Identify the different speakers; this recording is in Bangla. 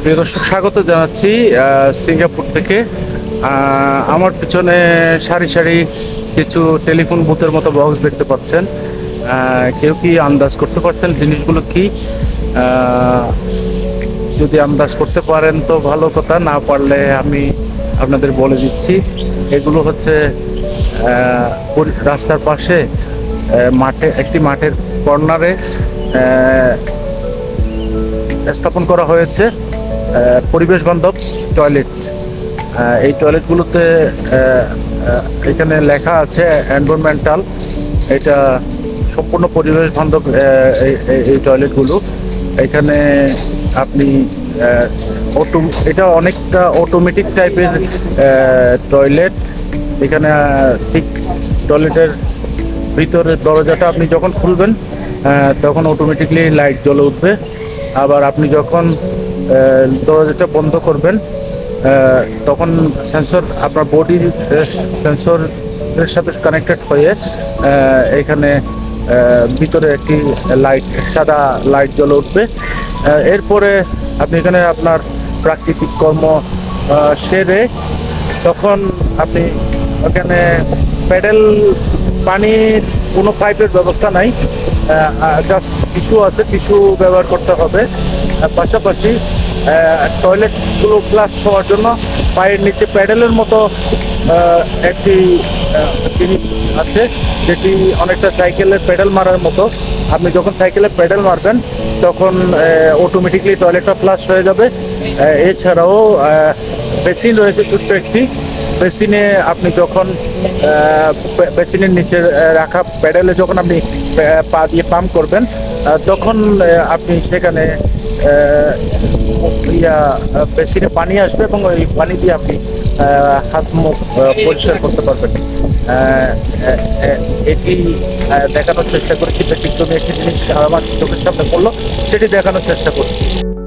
Speaker 1: প্রিয় দর্শক, স্বাগত জানাচ্ছি সিঙ্গাপুর থেকে। আমার পিছনে সারি সারি কিছু টেলিফোন বুথের মতো বক্স দেখতে পাচ্ছেন। কেউ কি আন্দাজ করতে পারছেন জিনিসগুলো কি? যদি আন্দাজ করতে পারেন তো ভালো কথা, না পারলে আমি আপনাদের বলে দিচ্ছি। এগুলো হচ্ছে রাস্তার পাশে মাঠে, একটি মাঠের কর্নারে স্থাপন করা হয়েছে পরিবেশ বান্ধব টয়লেট। এই টয়লেটগুলোতে এখানে লেখা আছে এনভায়রনমেন্টাল এটা সম্পূর্ণ পরিবেশ বান্ধব এই টয়লেটগুলো। এখানে আপনি অটো, এটা অনেকটা অটোমেটিক টাইপের টয়লেট। এখানে ঠিক টয়লেটের ভিতরের দরজাটা আপনি যখন খুলবেন তখন অটোমেটিকলি লাইট জ্বলে উঠবে। আবার আপনি যখন দরজাটা বন্ধ করবেন তখন সেন্সর আপনার বডির সেন্সরের সাথে কানেক্টেড হয়ে এখানে ভিতরে একটি লাইট সাদা লাইট জ্বলে উঠবে। এরপরে আপনি এখানে আপনার প্রাকৃতিক কর্ম সেরে তখন আপনি ওখানে প্যাডেল পানির কোনো পাইপের ব্যবস্থা নাই। জাস্ট টিস্যু আছে টিস্যু ব্যবহার করতে হবে। পাশাপাশি টয়লেটগুলো ফ্লাশ হওয়ার জন্য পায়ের নিচে প্যাডেলের মতো একটি জিনিস আছে, যেটি অনেকটা সাইকেলের প্যাডেল মারার মতো। আপনি যখন সাইকেলে প্যাডেল মারবেন, তখন অটোমেটিকলি টয়লেটটা ফ্লাশ হয়ে যাবে। এছাড়াও বেসিন রয়েছে ছোট্ট একটি। বেসিনে আপনি যখন বেসিনের নিচে রাখা প্যাডেলে যখন আপনি পা- দিয়ে পাম্প করবেন তখন আপনি সেখানে ইয়া, বেসিনে পানি আসবে এবং ওই পানি দিয়ে আপনি হাত মুখ পরিষ্কার করতে পারবেন। এটি দেখানোর চেষ্টা করেছি ব্যতিক্রমী একটি জিনিস আমার চোখের সামনে পড়ল, সেটি দেখানোর চেষ্টা করছি।